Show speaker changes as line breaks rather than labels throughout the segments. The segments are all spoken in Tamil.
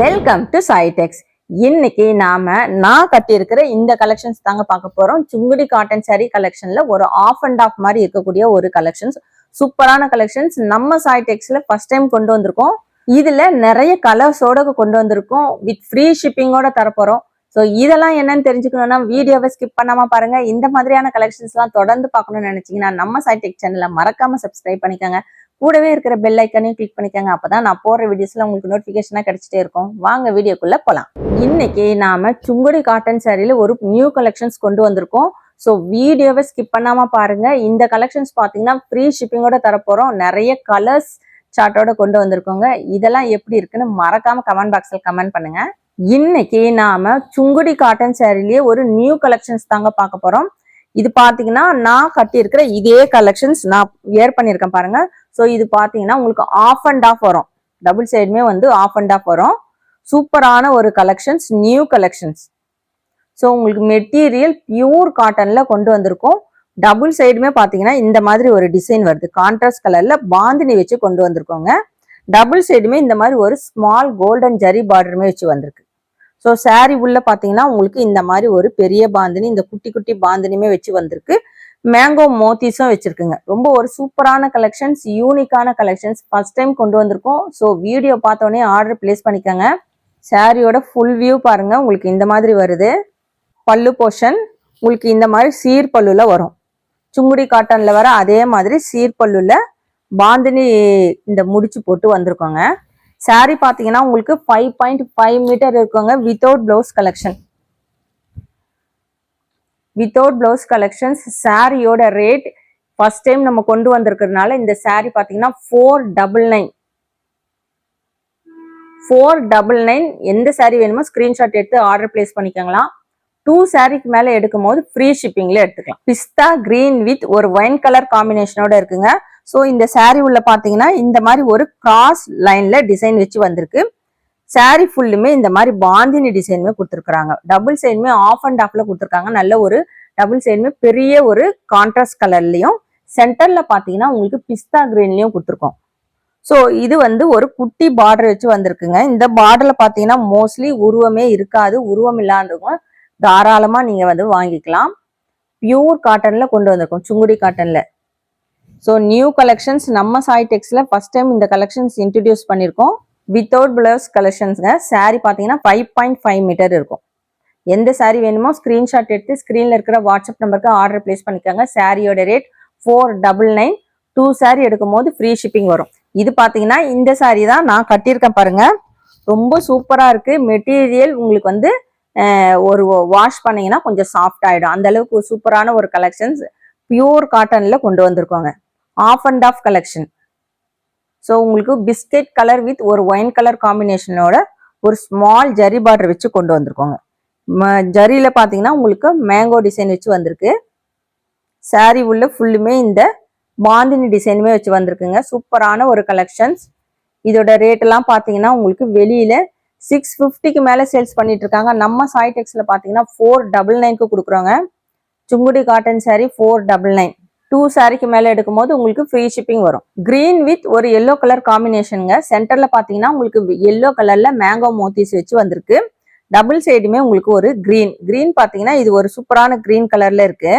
வெல்கம் டு சாய்டெக்ஸ் இன்னைக்கு நாம நான் கட்டியிருக்கிற இந்த கலெக்ஷன்ஸ் தாங்க பார்க்க போறோம். சுங்குடி காட்டன் சாரி கலெக்ஷன்ல ஒரு ஆஃப் அண்ட் ஆஃப் மாதிரி இருக்கக்கூடிய ஒரு கலெக்ஷன்ஸ் சூப்பரான கலெக்ஷன்ஸ் நம்ம சாய்டெக்ஸ்ல ஃபர்ஸ்ட் டைம் கொண்டு வந்திருக்கோம். இதுல நிறைய கலர்ஸோட கொண்டு வந்திருக்கோம். வித் ஃப்ரீ ஷிப்பிங்கோட தரப்போறோம் ஸோ இதெல்லாம் என்னன்னு தெரிஞ்சுக்கணும்னா வீடியோவை ஸ்கிப் பண்ணாம பாருங்க. இந்த மாதிரியான கலெக்ஷன்ஸ் எல்லாம் தொடர்ந்து பார்க்கணும்னு நினைச்சீங்கன்னா நம்ம சைடெக் சேனலை மறக்காம சப்ஸ்கிரைப் பண்ணிக்கோங்க. கூடவே இருக்கிற பெல் ஐக்கனையும் கிளிக் பண்ணிக்கோங்க. அப்பதான் நான் போடுற வீடியோஸ்ல உங்களுக்கு நோட்டிபிகேஷனா கிடைச்சிட்டே இருக்கும். வாங்க வீடியோக்குள்ள போலாம். இன்னைக்கு நாம சுங்குடி காட்டன் சாரியில ஒரு நியூ கலெக்ஷன்ஸ் கொண்டு வந்திருக்கோம். ஸோ வீடியோவை ஸ்கிப் பண்ணாம பாருங்க. இந்த கலெக்ஷன்ஸ் பாத்தீங்கன்னா ஃப்ரீ ஷிப்பிங்கோட தரப்போறோம். நிறைய கலர்ஸ் சார்ட்டோட கொண்டு வந்திருக்கோங்க. இதெல்லாம் எப்படி இருக்குன்னு மறக்காம கமெண்ட் பாக்ஸில் கமெண்ட் பண்ணுங்க. இன்னைக்கு நாம சுங்குடி காட்டன் சாரிலேயே ஒரு நியூ கலெக்ஷன்ஸ் தாங்க பார்க்க போறோம். இது பாத்தீங்கன்னா நான் கட்டியிருக்கிற இதே கலெக்ஷன்ஸ் நான் வியர் பண்ணியிருக்கேன் பாருங்க. ஸோ இது பாத்தீங்கன்னா உங்களுக்கு ஆஃப் அண்ட் ஆஃப் வரும். டபுள் சைடுமே வந்து ஆஃப் அண்ட் ஆஃப் வரும். சூப்பரான ஒரு கலெக்ஷன்ஸ் நியூ கலெக்ஷன்ஸ் ஸோ உங்களுக்கு மெட்டீரியல் பியூர் காட்டன்ல கொண்டு வந்திருக்கோம். டபுள் சைடுமே பார்த்தீங்கன்னா இந்த மாதிரி ஒரு டிசைன் வருது. கான்ட்ராஸ்ட் கலர்ல பாந்தினி வச்சு கொண்டு வந்திருக்கோங்க. டபுள் சைடுமே இந்த மாதிரி ஒரு ஸ்மால் கோல்டன் ஜரி பார்டருமே வச்சு வந்திருக்கு. ஸோ சாரி உள்ள பார்த்தீங்கன்னா உங்களுக்கு இந்த மாதிரி ஒரு பெரிய பாந்தினி இந்த குட்டி குட்டி பாந்தினியுமே வச்சு வந்திருக்கு. மேங்கோ மோத்திஸும் வச்சிருக்குங்க. ரொம்ப ஒரு சூப்பரான கலெக்ஷன்ஸ் யூனிக்கான கலெக்ஷன்ஸ் ஃபர்ஸ்ட் டைம் கொண்டு வந்திருக்கோம். ஸோ வீடியோ பார்த்தோன்னே ஆர்டர் பிளேஸ் பண்ணிக்கோங்க. சாரியோட ஃபுல் வியூ பாருங்க. உங்களுக்கு இந்த மாதிரி வருது. பல்லு போர்ஷன் உங்களுக்கு இந்த மாதிரி சீர் பல்லுல வரும். சுங்குடி காட்டன்ல வர அதே மாதிரி சீர் பல்லுல பாந்தினி இந்த முடிச்சு போட்டு வந்திருக்கோங்க. சாரி பாத்தீங்கன்னா உங்களுக்கு ஃபைவ் பாயிண்ட் ஃபைவ் மீட்டர் இருக்குங்க without blouse collection without blouse collections சாரியோட ரேட் ஃபர்ஸ்ட் டைம் நம்ம கொண்டு வந்திருக்கிறதுனால இந்த சாரி பாத்தீங்கன்னா four double nine four double nine எந்த saree வேணுமோ ஸ்கிரீன்ஷாட் எடுத்து ஆர்டர் பிளேஸ் பண்ணிக்கோங்களா டூ சாரிக்கு மேல எடுக்கும் போது ஃப்ரீ ஷிப்பிங்ல எடுத்துக்கலாம். பிஸ்தா கிரீன் வித் ஒரு ஒயின் கலர் காம்பினேஷனோட இருக்குங்க. ஸோ இந்த சாரீ உள்ள பார்த்தீங்கன்னா இந்த மாதிரி ஒரு கிராஸ் லைன்ல டிசைன் வச்சு வந்திருக்கு. சாரீ ஃபுல்லுமே இந்த மாதிரி பாந்தினி டிசைனுமே கொடுத்துருக்குறாங்க. டபுள் சைடுமே ஆஃப் அண்ட் ஆஃப்ல கொடுத்துருக்காங்க. நல்ல ஒரு டபுள் சைடுமே பெரிய ஒரு கான்ட்ராஸ்ட் கலர்லயும் சென்டர்ல பாத்தீங்கன்னா உங்களுக்கு பிஸ்தா கிரீன்லயும் கொடுத்துருக்கோம். ஸோ இது வந்து ஒரு குட்டி பார்டர் வச்சு வந்திருக்குங்க. இந்த பார்டர்ல பாத்தீங்கன்னா மோஸ்ட்லி உருவமே இருக்காது. உருவம் இல்லாதவங்க தாராளமா நீங்க வந்து வாங்கிக்கலாம். பியூர் காட்டன்ல கொண்டு வந்திருக்கோம். சுங்குடி காட்டன்ல ஸோ நியூ கலெக்ஷன்ஸ் நம்ம சாய் டெக்ஸ்ல ஃபஸ்ட் டைம் இந்த கலெக்ஷன்ஸ் இன்ட்ரடியூஸ் பண்ணியிருக்கோம் வித்தவுட் பிளவுஸ் கலெக்ஷன்ஸுங்க சாரீ பார்த்தீங்கன்னா ஃபைவ் பாயிண்ட் ஃபைவ் மீட்டர் இருக்கும். எந்த சாரீ வேணுமோ ஸ்க்ரீன்ஷாட் எடுத்து ஸ்க்ரீனில் இருக்கிற வாட்ஸ்அப் நம்பருக்கு ஆர்டர் பிளேஸ் பண்ணிக்கோங்க. சாரியோட rate four double nine two saree எடுக்கும் போது ஃப்ரீ ஷிப்பிங் வரும். இது பார்த்தீங்கன்னா இந்த சாரீ தான் நான் கட்டியிருக்கேன் பாருங்க. ரொம்ப சூப்பராக இருக்குது மெட்டீரியல் உங்களுக்கு வந்து ஒரு வாஷ் பண்ணிங்கன்னா கொஞ்சம் சாஃப்ட் ஆகிடும் அந்தளவுக்கு சூப்பரான ஒரு கலெக்ஷன்ஸ் பியூர் காட்டனில் கொண்டு வந்திருக்கோங்க. Half and half collection so உங்களுக்கு பிஸ்கெட் கலர் வித் ஒரு ஒயின் கலர் காம்பினேஷனோட ஒரு ஸ்மால் ஜரி பார்டர் வச்சு கொண்டு வந்திருக்கோங்க. ம- பார்த்தீங்கன்னா உங்களுக்கு மேங்கோ டிசைன் வச்சு வந்திருக்கு. சாரி உள்ள ஃபுல்லுமே இந்த பாந்தினி டிசைனுமே வச்சு வந்திருக்குங்க. சூப்பரான ஒரு கலெக்ஷன்ஸ் இதோட ரேட் எல்லாம் உங்களுக்கு வெளியில சிக்ஸ் ஃபிஃப்டிக்கு மேலே சேல்ஸ் பண்ணிட்டு இருக்காங்க. நம்ம சாய் பார்த்தீங்கன்னா ஃபோர் டபுள் நைன்க்கு கொடுக்குறோங்க. Sungudi cotton saree four double nine two சாரிக்கு எடுக்கும் போது உங்களுக்கு ஃப்ரீ ஷிப்பிங் வரும். கிரீன் வித் ஒரு எல்லோ கலர் காம்பினேஷனுங்க சென்டர்ல பாத்தீங்கன்னா உங்களுக்கு எல்லோ கலர்ல மேங்கோ மோத்திஸ் வச்சு வந்திருக்கு. டபுள் சைடுமே உங்களுக்கு ஒரு கிரீன் கிரீன் பாத்தீங்கன்னா இது ஒரு சூப்பரான கிரீன் கலர்ல இருக்கு.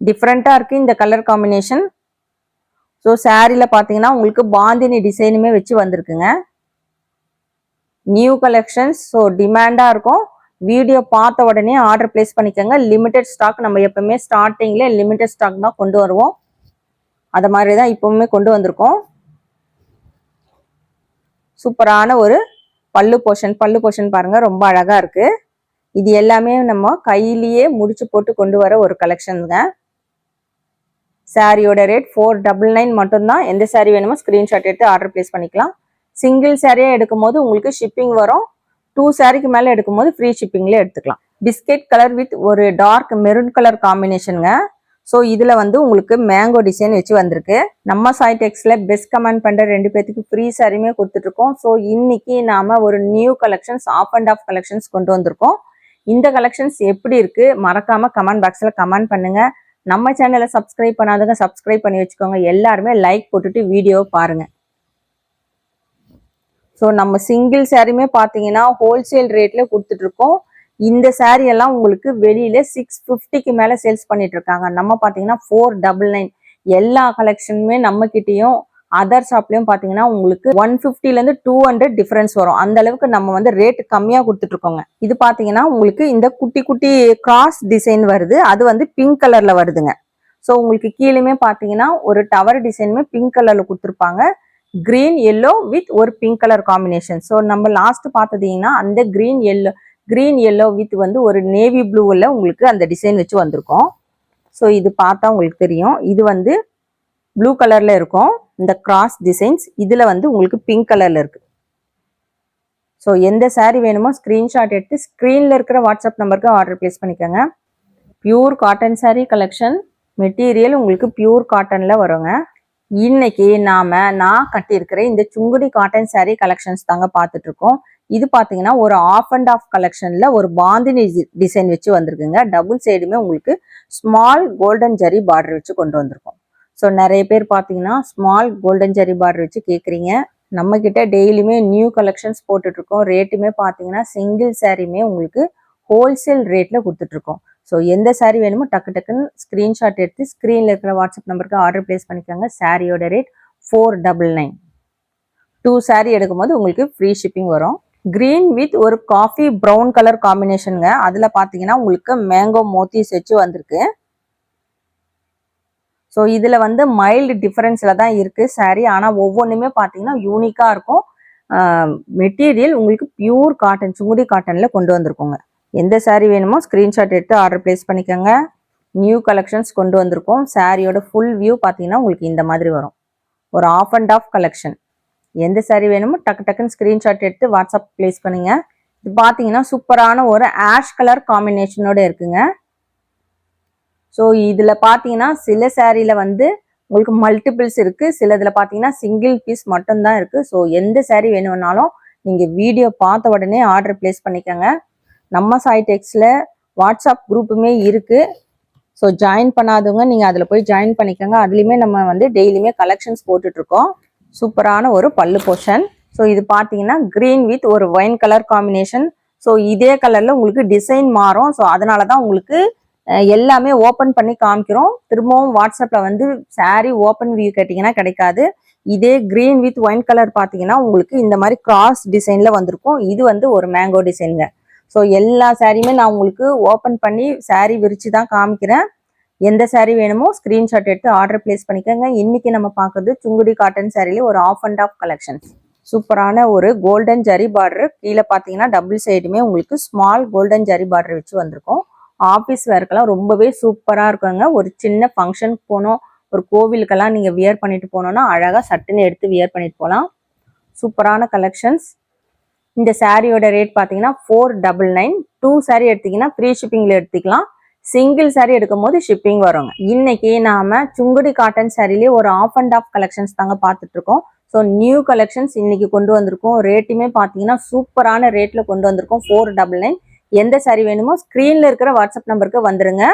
டிஃப்ரெண்டா இருக்கு இந்த கலர் காம்பினேஷன் ஸோ சாரில பாத்தீங்கன்னா உங்களுக்கு பாந்தினி டிசைனுமே வச்சு வந்திருக்குங்க. நியூ கலெக்ஷன்ஸ் ஸோ டிமாண்டா இருக்கும். வீடியோ பார்த்த உடனே ஆர்டர் பிளேஸ் பண்ணிக்கோங்க. லிமிடெட் ஸ்டாக் நம்ம எப்பவுமே ஸ்டார்டிங்ல லிமிடெட் ஸ்டாக் தான் கொண்டு வருவோம். அது மாதிரி தான் இப்பவுமே கொண்டு வந்திருக்கோம். சூப்பரான ஒரு பல்லு போர்ஷன் பல்லு போர்ஷன் பாருங்க ரொம்ப அழகா இருக்கு. இது எல்லாமே நம்ம கையிலேயே முடிச்சு போட்டு கொண்டு வர ஒரு கலெக்ஷனுங்க சாரியோட ரேட் ஃபோர் டபுள் நைன் மட்டும்தான். எந்த சாரி வேணுமோ ஸ்கிரீன்ஷாட் எடுத்து ஆர்டர் பிளேஸ் பண்ணிக்கலாம். சிங்கிள் சாரியா எடுக்கும் போது உங்களுக்கு ஷிப்பிங் வரும். டூ சாரிக்கு மேலே எடுக்கும் போது ஃப்ரீ ஷிப்பிங்லேயே எடுத்துக்கலாம். பிஸ்கெட் கலர் வித் ஒரு டார்க் மெரூன் கலர் காம்பினேஷனுங்க ஸோ இதில் வந்து உங்களுக்கு மேங்கோ டிசைன் வச்சு வந்திருக்கு. நம்ம சாய்டெக்ஸில் பெஸ்ட் கமெண்ட் பண்ணுற ரெண்டு பேத்துக்கு ஃப்ரீ சாரியுமே கொடுத்துட்ருக்கோம். ஸோ இன்னைக்கு நாம் ஒரு new collections half and half collections கொண்டு வந்திருக்கோம். இந்த கலெக்ஷன்ஸ் எப்படி இருக்குது மறக்காமல் கமெண்ட் பாக்ஸில் கமெண்ட் பண்ணுங்கள் நம்ம சேனலை சப்ஸ்கிரைப் பண்ணாதவங்க சப்ஸ்கிரைப் பண்ணி வச்சுக்கோங்க. எல்லாருமே லைக் போட்டுட்டு வீடியோ பாருங்கள் ஸோ நம்ம சிங்கிள் சாரீமே பார்த்தீங்கன்னா ஹோல்சேல் ரேட்ல கொடுத்துட்ருக்கோம். இந்த சாரீ எல்லாம் உங்களுக்கு வெளியில சிக்ஸ் ஃபிஃப்டிக்கு மேலே சேல்ஸ் பண்ணிட்டு இருக்காங்க நம்ம பார்த்தீங்கன்னா ஃபோர் டபுள் நைன் எல்லா கலெக்ஷனுமே நம்ம அதர் ஷாப்லயும் பாத்தீங்கன்னா உங்களுக்கு ஒன் ஃபிஃப்டிலேருந்து டூ ஹண்ட்ரட் டிஃபரன்ஸ் வரும். அந்த அளவுக்கு நம்ம வந்து ரேட் கம்மியா கொடுத்துட்டு இருக்கோங்க இது பாத்தீங்கன்னா உங்களுக்கு இந்த குட்டி குட்டி கிராஸ் டிசைன் வருது. அது வந்து பிங்க் கலர்ல வருதுங்க. ஸோ உங்களுக்கு கீழேயுமே பாத்தீங்கன்னா ஒரு டவர் டிசைனுமே பிங்க் கலர்ல கொடுத்துருப்பாங்க. கிரீன் எல்லோ வித் ஒரு பிங்க் கலர் காம்பினேஷன் ஸோ நம்ம லாஸ்ட் பார்த்தீங்கன்னா அந்த green yellow green yellow with வந்து ஒரு நேவி ப்ளூவில் உங்களுக்கு அந்த டிசைன் வச்சு வந்திருக்கோம். ஸோ இது பார்த்தா உங்களுக்கு தெரியும். இது வந்து ப்ளூ கலர்ல இருக்கும். இந்த கிராஸ் டிசைன்ஸ் இதுல வந்து உங்களுக்கு பிங்க் கலர்ல இருக்கு. ஸோ எந்த சாரீ வேணுமோ ஸ்க்ரீன்ஷாட் எடுத்து ஸ்க்ரீனில் இருக்கிற வாட்ஸ்அப் நம்பருக்கு ஆர்டர் ப்ளேஸ் பண்ணிக்கோங்க. Pure cotton saree collection material உங்களுக்கு பியூர் காட்டன்ல வருங்க. இன்னைக்கு நாம நான் கட்டியிருக்கிற இந்த சுங்குடி காட்டன் saree கலெக்ஷன்ஸ் தாங்க பார்த்துட்டு இருக்கோம் இது பார்த்தீங்கன்னா ஒரு ஆஃப் அண்ட் ஆஃப் கலெக்ஷன்ல ஒரு பாந்தினி டிசைன் வச்சு வந்திருக்குங்க. டபுள் சைடுமே உங்களுக்கு ஸ்மால் கோல்டன் ஜரி பார்டர் வச்சு கொண்டு வந்திருக்கோம். ஸோ நிறைய பேர் பார்த்தீங்கன்னா ஸ்மால் கோல்டன் ஜரி பார்டர் வச்சு கேட்குறீங்க. நம்ம கிட்ட டெய்லியுமே நியூ கலெக்ஷன்ஸ் போட்டுட்ருக்கோம். ரேட்டுமே பார்த்தீங்கன்னா சிங்கிள் சாரியுமே உங்களுக்கு ஹோல்சேல் ரேட்டில் கொடுத்துட்ருக்கோம். ஸோ எந்த சாரீ வேணுமோ டக்கு டக்குன்னு ஸ்க்ரீன்ஷாட் எடுத்து ஸ்க்ரீனில் இருக்கிற வாட்ஸ்அப் நம்பருக்கு ஆர்டர் ப்ளேஸ் பண்ணிக்கோங்க. சாரியோட rate four double nine two saree எடுக்கும்போது உங்களுக்கு ஃப்ரீ ஷிப்பிங் வரும். கிரீன் வித் ஒரு காஃபி ப்ரௌன் கலர் காம்பினேஷனுங்க அதில் பார்த்தீங்கன்னா உங்களுக்கு மேங்கோ மோத்திஸ் வச்சு வந்திருக்கு. ஸோ இதில் வந்து மைல்டு டிஃப்ரென்ஸில் தான் இருக்குது சாரீ ஆனால் ஒவ்வொன்றுமே பார்த்தீங்கன்னா யூனிக்காக இருக்கும். மெட்டீரியல் உங்களுக்கு பியூர் காட்டன் சுங்குடி காட்டனில் கொண்டு வந்திருக்கோங்க. எந்த சாரீ வேணுமோ ஸ்க்ரீன்ஷாட் எடுத்து ஆர்டர் பிளேஸ் பண்ணிக்கோங்க. நியூ கலெக்ஷன்ஸ் கொண்டு வந்திருக்கோம். சாரியோட ஃபுல் வியூ பார்த்தீங்கன்னா உங்களுக்கு இந்த மாதிரி வரும். ஒரு ஆஃப் அண்ட் ஆஃப் கலெக்ஷன் எந்த சாரீ வேணுமோ டக்கு டக்குன்னு ஸ்க்ரீன்ஷாட் எடுத்து வாட்ஸ்அப் ப்ளேஸ் பண்ணுங்க. இது பார்த்தீங்கன்னா சூப்பரான ஒரு ஆஷ் கலர் காம்பினேஷனோட இருக்குங்க. ஸோ இதில் பார்த்தீங்கன்னா சில சாரியில் வந்து உங்களுக்கு மல்டிபிள்ஸ் இருக்குது சில இதில் பார்த்தீங்கன்னா சிங்கிள் பீஸ் மட்டும்தான் இருக்குது ஸோ எந்த சாரீ வேணும்னாலும் நீங்கள் வீடியோ பார்த்த உடனே ஆர்டர் ப்ளேஸ் பண்ணிக்கோங்க. நம்ம சாய் டெக்ஸில் வாட்ஸ்அப் குரூப்புமே இருக்குது ஸோ ஜாயின் பண்ணாதவங்க நீங்கள் அதில் போய் ஜாயின் பண்ணிக்கோங்க. அதுலேயுமே நம்ம வந்து டெய்லியுமே கலெக்ஷன்ஸ் போட்டுட்ருக்கோம். சூப்பரான ஒரு பல்லு போர்ஷன் ஸோ இது பார்த்தீங்கன்னா க்ரீன் வித் ஒரு ஒயின் கலர் காம்பினேஷன் ஸோ இதே கலரில் உங்களுக்கு டிசைன் மாறும். ஸோ அதனால தான் உங்களுக்கு எல்லாமே ஓப்பன் பண்ணி காமிக்கிறோம். திரும்பவும் வாட்ஸ்அப்பில் வந்து சாரீ ஓப்பன் வியூ கேட்டிங்கன்னா கிடைக்காது. இதே க்ரீன் வித் ஒயின் கலர் பார்த்தீங்கன்னா உங்களுக்கு இந்த மாதிரி கிராஸ் டிசைனில் வந்திருக்கும். இது வந்து ஒரு மேங்கோ டிசைனுங்க ஸோ எல்லா சாரியுமே நான் உங்களுக்கு ஓப்பன் பண்ணி saree விரிச்சு தான் காமிக்கிறேன். எந்த saree வேணுமோ ஸ்க்ரீன்ஷாட் எடுத்து ஆர்டர் பிளேஸ் பண்ணிக்கோங்க. இன்னைக்கு நம்ம பார்க்கறது சுங்குடி காட்டன் சாரிலே ஒரு ஆஃப் அண்ட் ஆஃப் கலெக்ஷன்ஸ் சூப்பரான ஒரு கோல்டன் ஜரி பார்டர் கீழே பார்த்தீங்கன்னா டபுள் சைடுமே உங்களுக்கு ஸ்மால் கோல்டன் ஜரி பார்டர் வச்சு வந்திருக்கும். ஆஃபீஸ் வேர்க்கெல்லாம் ரொம்பவே சூப்பராக இருக்குங்க. ஒரு சின்ன ஃபங்க்ஷனுக்கு போனோம். ஒரு கோவிலுக்கெல்லாம் நீங்கள் வியர் பண்ணிட்டு போனோம்னா அழகாக சட்டுன்னு எடுத்து வியர் பண்ணிட்டு போகலாம். சூப்பரான கலெக்ஷன்ஸ் இந்த சாரியோட ரேட் பார்த்தீங்கன்னா four double nine two saree எடுத்தீங்கன்னா ஃப்ரீ ஷிப்பிங்கில் எடுத்துக்கலாம். சிங்கிள் சாரி எடுக்கும் போது ஷிப்பிங் வருங்க. இன்னைக்கு நாம சுங்குடி காட்டன் சாரிலேயே ஒரு ஆஃப் அண்ட் ஆஃப் கலெக்ஷன்ஸ் தாங்க பார்த்துட்டு இருக்கோம் ஸோ நியூ கலெக்ஷன்ஸ் இன்னைக்கு கொண்டு வந்திருக்கோம். ரேட்டுமே பார்த்தீங்கன்னா சூப்பரான ரேட்டில் கொண்டு வந்திருக்கோம். ஃபோர் டபுள் நைன் எந்த சாரி வேணுமோ ஸ்க்ரீனில் இருக்கிற வாட்ஸ்அப் நம்பருக்கு வந்துருங்க.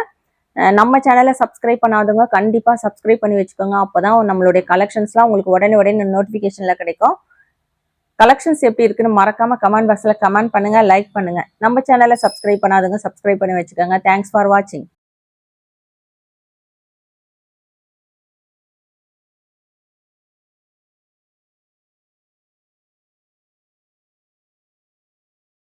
நம்ம சேனலை சப்ஸ்கிரைப் பண்ணாதவங்க கண்டிப்பாக சப்ஸ்கிரைப் பண்ணி வச்சுக்கோங்க. அப்போ தான் நம்மளுடைய கலெக்ஷன்ஸ்லாம் உங்களுக்கு உடனே உடனே நோட்டிஃபிகேஷனில் கிடைக்கும். கலெக்ஷன்ஸ் எப்படி இருக்குன்னு மறக்காம கமெண்ட் பாக்ஸ்ல கமெண்ட் பண்ணுங்க லைக் பண்ணுங்க. நம்ம சேனலை சப்ஸ்கிரைப் பண்ணாதுங்க சப்ஸ்கிரைப் பண்ணி வச்சுக்கோங்க. தேங்க்ஸ் ஃபார் வாட்சிங்